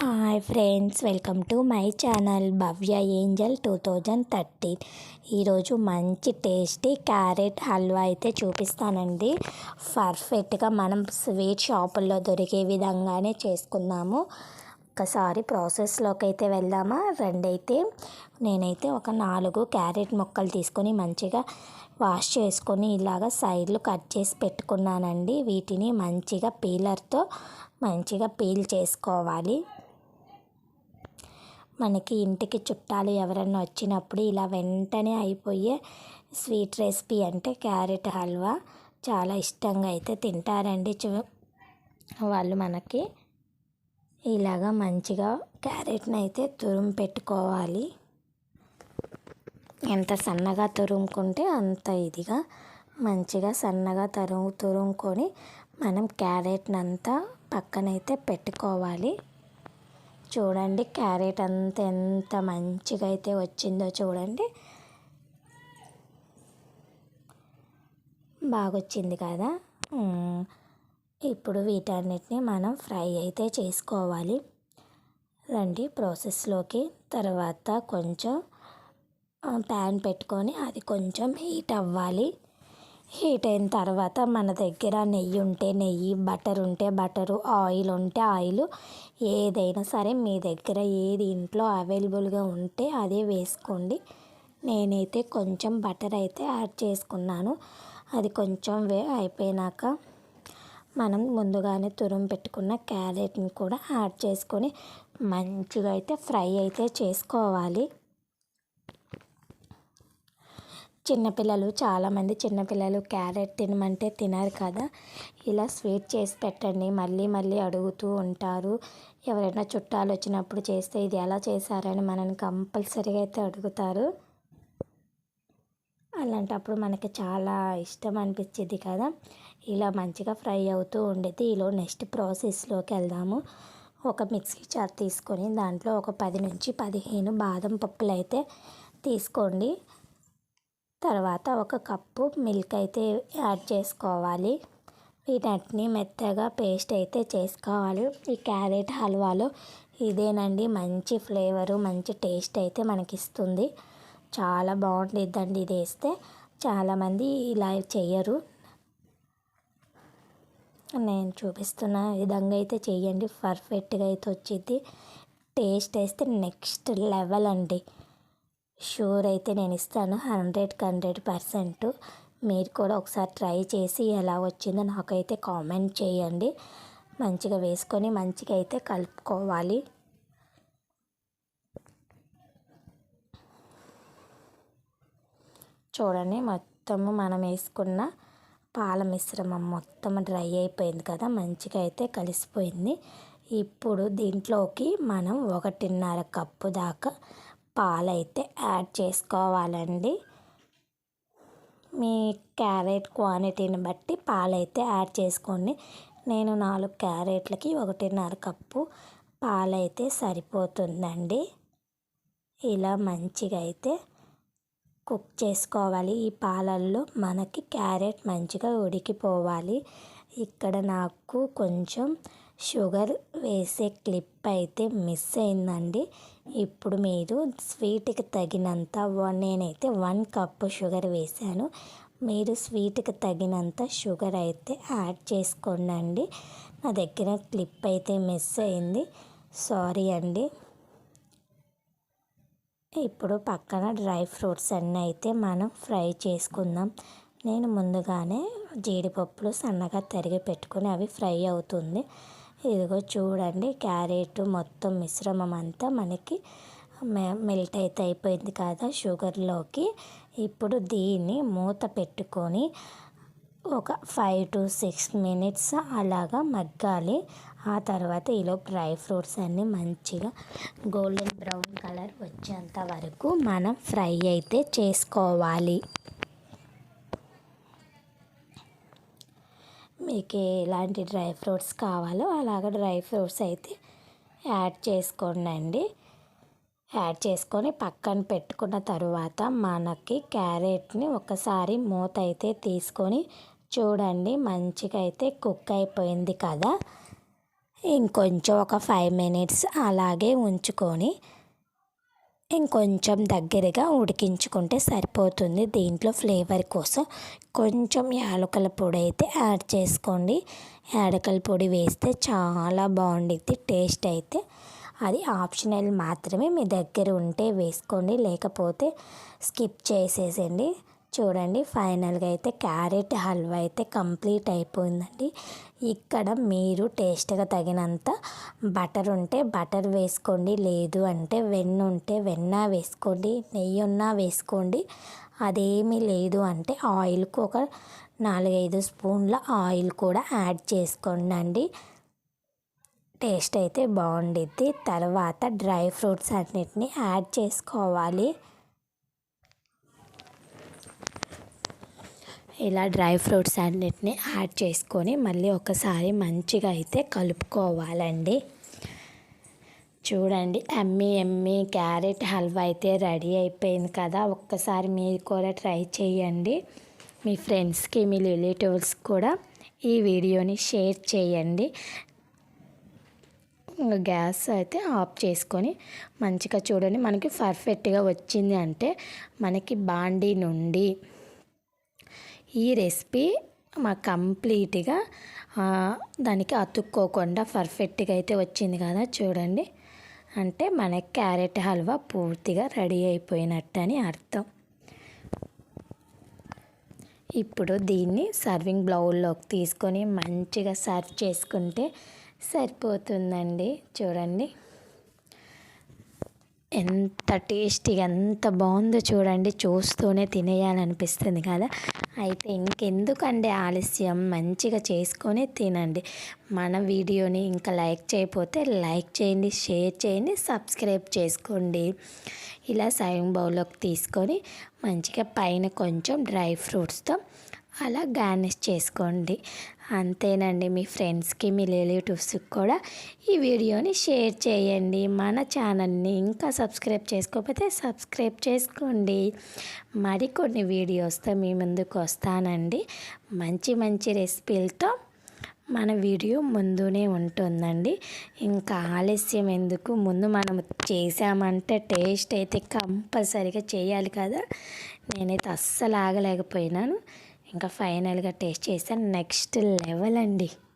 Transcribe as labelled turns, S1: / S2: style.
S1: Hi friends welcome to my channel Bhavya angel two thousand thirteen ఈరోజు మంచి tasty carrot halwa అయితే చూపిస్తానండి. పర్ఫెక్ట్గా మనం స్వీట్ షాపుల్లో దొరికే విధంగానే చేసుకుందాము. ఒకసారి ప్రాసెస్లోకి అయితే వెళ్దామా? రెండైతే నేనైతే ఒక నాలుగు క్యారెట్ ముక్కలు తీసుకొని మంచిగా వాష్ చేసుకొని ఇలాగ సైడ్లు కట్ చేసి పెట్టుకున్నానండి. వీటిని మంచిగా పీలర్తో మంచిగా పీల్ చేసుకోవాలి. మనకి ఇంటికి చుట్టాలు ఎవరన్నా వచ్చినప్పుడు ఇలా వెంటనే అయిపోయే స్వీట్ రెసిపీ అంటే క్యారెట్ హల్వా చాలా ఇష్టంగా అయితే తింటారండి. చూ వాళ్ళు మనకి ఇలాగా మంచిగా క్యారెట్ని అయితే తురుము పెట్టుకోవాలి. ఎంత సన్నగా తురుముకుంటే అంత ఇదిగా మంచిగా సన్నగా తరుము తురుముకొని మనం క్యారెట్ని అంతా పక్కనైతే పెట్టుకోవాలి. చూడండి క్యారెట్ అంత ఎంత మంచిగా అయితే వచ్చిందో చూడండి. బాగా వచ్చింది కదా ఇప్పుడు వీటన్నిటిని మనం ఫ్రై అయితే చేసుకోవాలి. రండి ప్రాసెస్లోకి. తర్వాత కొంచెం ప్యాన్ పెట్టుకొని అది కొంచెం హీట్ అవ్వాలి. హీట్ అయిన తర్వాత మన దగ్గర నెయ్యి ఉంటే నెయ్యి బటర్ ఉంటే బటరు ఆయిల్ ఉంటే ఆయిల్ ఏదైనా సరే మీ దగ్గర ఏది ఇంట్లో అవైలబుల్గా ఉంటే అదే వేసుకోండి. నేనైతే కొంచెం బటర్ అయితే యాడ్ చేసుకున్నాను. అది కొంచెం వే అయిపోయినాక మనం ముందుగానే తురుము పెట్టుకున్న క్యారెట్ని కూడా యాడ్ చేసుకొని మంచిగా అయితే ఫ్రై అయితే చేసుకోవాలి. చిన్నపిల్లలు చాలామంది చిన్నపిల్లలు క్యారెట్ తినమంటే తినరు కదా. ఇలా స్వీట్ చేసి పెట్టండి. మళ్ళీ మళ్ళీ అడుగుతూ ఉంటారు. ఎవరైనా చుట్టాలు వచ్చినప్పుడు చేస్తే ఇది ఎలా చేశారని మనని కంపల్సరీగా అయితే అడుగుతారు. అలాంటప్పుడు మనకి చాలా ఇష్టం అనిపించింది కదా. ఇలా మంచిగా ఫ్రై అవుతూ ఉండేది. ఈలో నెక్స్ట్ ప్రాసెస్లోకి వెళ్దాము. ఒక మిక్సీ చార్ తీసుకొని దాంట్లో ఒక పది నుంచి పదిహేను బాదం పప్పులు అయితే తీసుకోండి. తర్వాత ఒక కప్పు మిల్క్ అయితే యాడ్ చేసుకోవాలి. వీటన్నిటిని మెత్తగా పేస్ట్ అయితే చేసుకోవాలి. ఈ క్యారెట్ హల్వాలో ఇదేనండి మంచి ఫ్లేవరు మంచి టేస్ట్ అయితే మనకి ఇస్తుంది చాలా బాగుంటుందండి ఇది వేస్తే చాలామంది ఇలా చేయరు నేను చూపిస్తున్న విధంగా అయితే చేయండి పర్ఫెక్ట్గా అయితే వచ్చింది టేస్ట్ వేస్తే నెక్స్ట్ లెవెల్ అండి. షూర్ అయితే నేను ఇస్తాను. హండ్రెడ్కి హండ్రెడ్ పర్సెంట్ మీరు కూడా ఒకసారి ట్రై చేసి ఎలా వచ్చిందో నాకైతే కామెంట్ చేయండి. మంచిగా వేసుకొని మంచిగా అయితే కలుపుకోవాలి. చూడండి మొత్తము మనం వేసుకున్న పాల మిశ్రమం మొత్తం డ్రై అయిపోయింది కదా మంచిగా అయితే కలిసిపోయింది. ఇప్పుడు దీంట్లోకి మనం ఒకటిన్నర కప్పు దాకా పాలైతే యాడ్ చేసుకోవాలండి. మీ క్యారెట్ క్వాంటిటీని బట్టి పాలైతే యాడ్ చేసుకోండి. నేను నాలుగు క్యారెట్లకి ఒకటిన్నర కప్పు పాలైతే సరిపోతుందండి. ఇలా మంచిగా అయితే కుక్ చేసుకోవాలి. ఈ పాలల్లో మనకి క్యారెట్ మంచిగా ఉడికిపోవాలి. ఇక్కడ నాకు కొంచెం షుగర్ వేసే క్లిప్ అయితే మిస్ అయిందండి. ఇప్పుడు మీరు స్వీట్కి తగినంత నేనైతే వన్ కప్పు షుగర్ వేసాను. మీరు స్వీట్కి తగినంత షుగర్ అయితే యాడ్ చేసుకోండి నా దగ్గర క్లిప్ అయితే మిస్ అయింది. సారీ అండి. ఇప్పుడు పక్కన డ్రై ఫ్రూట్స్ అన్నీ అయితే మనం ఫ్రై చేసుకుందాం. నేను ముందుగానే జీడిపప్పులు సన్నగా తరిగి పెట్టుకుని అవి ఫ్రై అవుతుంది. ఇదిగో చూడండి క్యారెట్ మొత్తం మిశ్రమం అంతా మనకి మెల్ట్ అయితే అయిపోయింది కదా షుగర్లోకి. ఇప్పుడు దీన్ని మూత పెట్టుకొని ఒక ఫైవ్ టు సిక్స్ మినిట్స్ అలాగా మగ్గాలి. ఆ తర్వాత ఈలో డ్రై ఫ్రూట్స్ అన్నీ మంచిగా గోల్డెన్ బ్రౌన్ కలర్ వచ్చేంత వరకు మనం ఫ్రై అయితే చేసుకోవాలి. మీకు ఎలాంటి డ్రై ఫ్రూట్స్ కావాలో అలాగ డ్రై ఫ్రూట్స్ అయితే యాడ్ చేసుకోండి యాడ్ చేసుకొని పక్కన పెట్టుకున్న తరువాత మనకి క్యారెట్ని ఒకసారి మూత అయితే తీసుకొని చూడండి మంచిగా అయితే కుక్ అయిపోయింది కదా. ఇంకొంచెం ఒక ఫైవ్ మినిట్స్ అలాగే ఉంచుకొని ఇంకొంచెం దగ్గరగా ఉడికించుకుంటే సరిపోతుంది. దీంట్లో ఫ్లేవర్ కోసం కొంచెం యాలకుల పొడి అయితే యాడ్ చేసుకోండి. యాలకుల పొడి వేస్తే చాలా బాగుండిద్ది టేస్ట్ అయితే. అది ఆప్షనల్ మాత్రమే మీ దగ్గర ఉంటే వేసుకోండి లేకపోతే స్కిప్ చేసేసండి చూడండి ఫైనల్గా అయితే క్యారెట్ హల్వా అయితే కంప్లీట్ అయిపోయిందండి. ఇక్కడ మీరు టేస్ట్గా తగినంత బటర్ ఉంటే బటర్ వేసుకోండి లేదు అంటే వెన్న ఉంటే వెన్న వేసుకోండి నెయ్యి ఉన్నా వేసుకోండి. అదేమీ లేదు అంటే ఆయిల్కు ఒక నాలుగైదు స్పూన్ల ఆయిల్ కూడా యాడ్ చేసుకోండి అండి టేస్ట్ అయితే బాగుండిద్ది. తర్వాత డ్రై ఫ్రూట్స్ అన్నిటిని యాడ్ చేసుకోవాలి. ఇలా డ్రై ఫ్రూట్స్ అన్నిటిని యాడ్ చేసుకొని మళ్ళీ ఒకసారి మంచిగా అయితే కలుపుకోవాలండి. చూడండి ఎమ్మి ఎమ్మి క్యారెట్ హల్వా అయితే రెడీ అయిపోయింది కదా. ఒక్కసారి మీరు కూడా ట్రై చేయండి. మీ ఫ్రెండ్స్కి మీ రిలేటివ్స్ కూడా ఈ వీడియోని షేర్ చేయండి. గ్యాస్ అయితే ఆఫ్ చేసుకొని మంచిగా చూడండి. మనకి పర్ఫెక్ట్గా వచ్చింది అంటే మనకి బాండీ నుండి ఈ రెసిపీ మా కంప్లీట్గా దానికి అతుక్కోకుండా పర్ఫెక్ట్గా అయితే వచ్చింది కదా చూడండి. అంటే మన క్యారెట్ హల్వా పూర్తిగా రెడీ అయిపోయినట్టు అని అర్థం. ఇప్పుడు దీన్ని సర్వింగ్ బ్లౌల్లోకి తీసుకొని మంచిగా సర్వ్ చేసుకుంటే సరిపోతుందండి. చూడండి. ఎంత టేస్టీగా ఎంత బాగుందో చూడండి. చూస్తూనే తినేయాలనిపిస్తుంది కదా. అయితే ఇంకెందుకండి ఆలస్యం? మంచిగా చేసుకొని తినండి. మన వీడియోని ఇంకా లైక్ చేయకపోతే లైక్ చేయండి షేర్ చేయండి సబ్స్క్రైబ్ చేసుకోండి. ఇలా సైన్ బౌల్లోకి తీసుకొని మంచిగా పైన కొంచెం డ్రై ఫ్రూట్స్తో అలా గార్నిష్ చేసుకోండి. అంతేనండి మీ ఫ్రెండ్స్కి మీ రిలేటివ్స్కి కూడా ఈ వీడియోని షేర్ చేయండి. మన ఛానల్ని ఇంకా సబ్స్క్రైబ్ చేసుకోకపోతే సబ్స్క్రైబ్ చేసుకోండి. మరికొన్ని వీడియోస్తో మీ ముందుకు వస్తానండి. మంచి మంచి రెసిపీలతో మన వీడియో ముందునే ఉంటుందండి. ఇంకా ఆలస్యం ఎందుకు? ముందు మనం చేసామంటే టేస్ట్ అయితే కంపల్సరీగా చేయాలి కదా. నేనైతే అస్సలు ఆగలేకపోయినాను. ఇంకా ఫైనల్గా టేస్ట్ చేశాను నెక్స్ట్ లెవెల్ అండి.